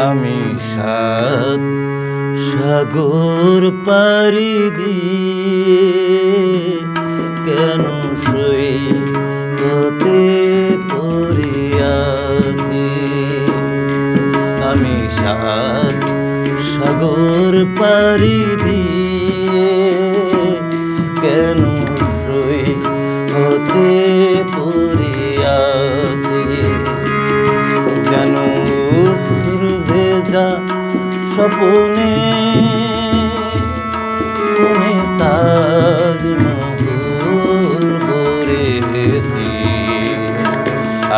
আমি সাত সাগর পাড়ি দিয়ে কেন সই হতে পড়িয়াছি আমি সাত সাগর পাড়ি দিয়ে কেন সই হতে পড়িয়াছি ভেজা স্বপনে তুমি তাজমহল করেছি।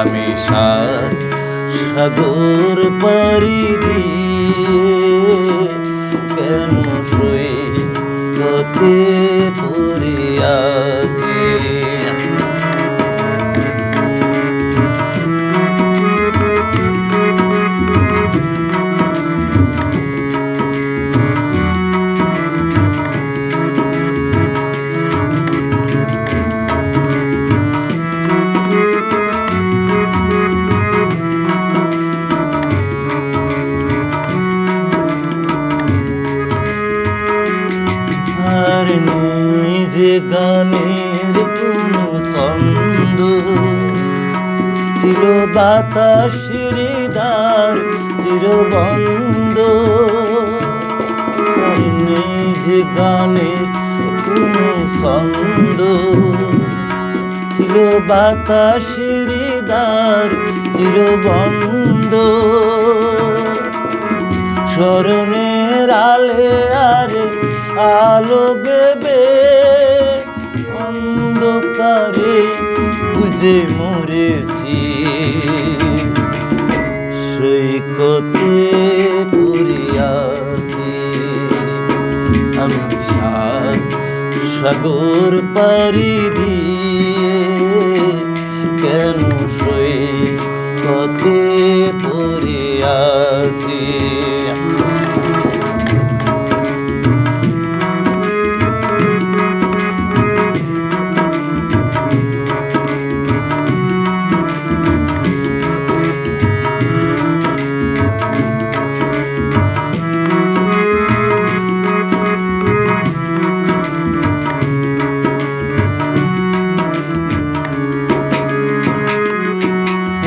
আমি সাত সাগর পাড়ি দিয়ে কেন হতে নিজে গানের কোনো ছন্দ? ছিল বাতাসের দ্বার চিরবন্ধ নিজে গানের কোনো ছন্দ? ছিল বাতাসের দ্বার চিরবন্ধ আরে আলো বেবে অন্ধকারে বুঝে মরেছি। সৈকতে পুরিয়াছি আমি সাগর পাড়ি দিয়ে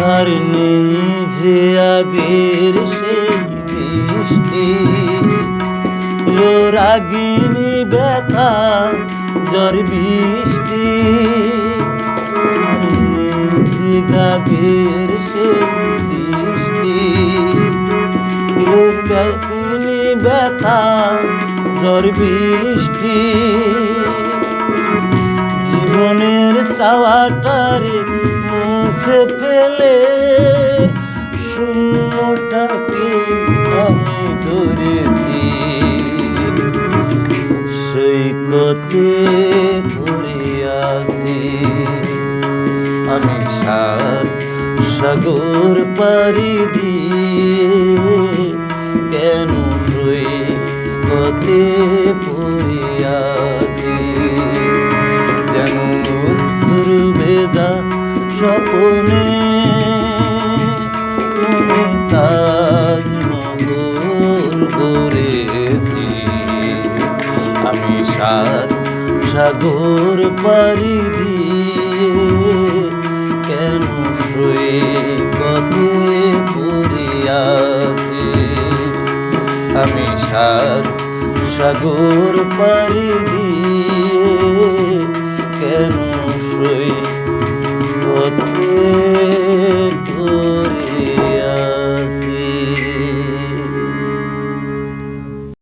আর নেই আগের সেই দৃষ্টি। ব্যথা, জ্বর, বৃষ্টি। গাভীর সেই দৃষ্টি। রাগিনী ব্যথা, জ্বর, বৃষ্টি। জীবনের সাওয়াটারে মুছে পেলে শূন্যটাকে আমি ধরেছি। সৈকতে পড়িয়াছি আমি সাত সাগর পারি দিয়ে স্বপনে তাজমহল আমি সাত সাগর পাড়ি দিয়ে কেন শুয়ে কতে পড়িয়াছি আমি সাত সাগর পাড়ি দিয়ে কেন হতে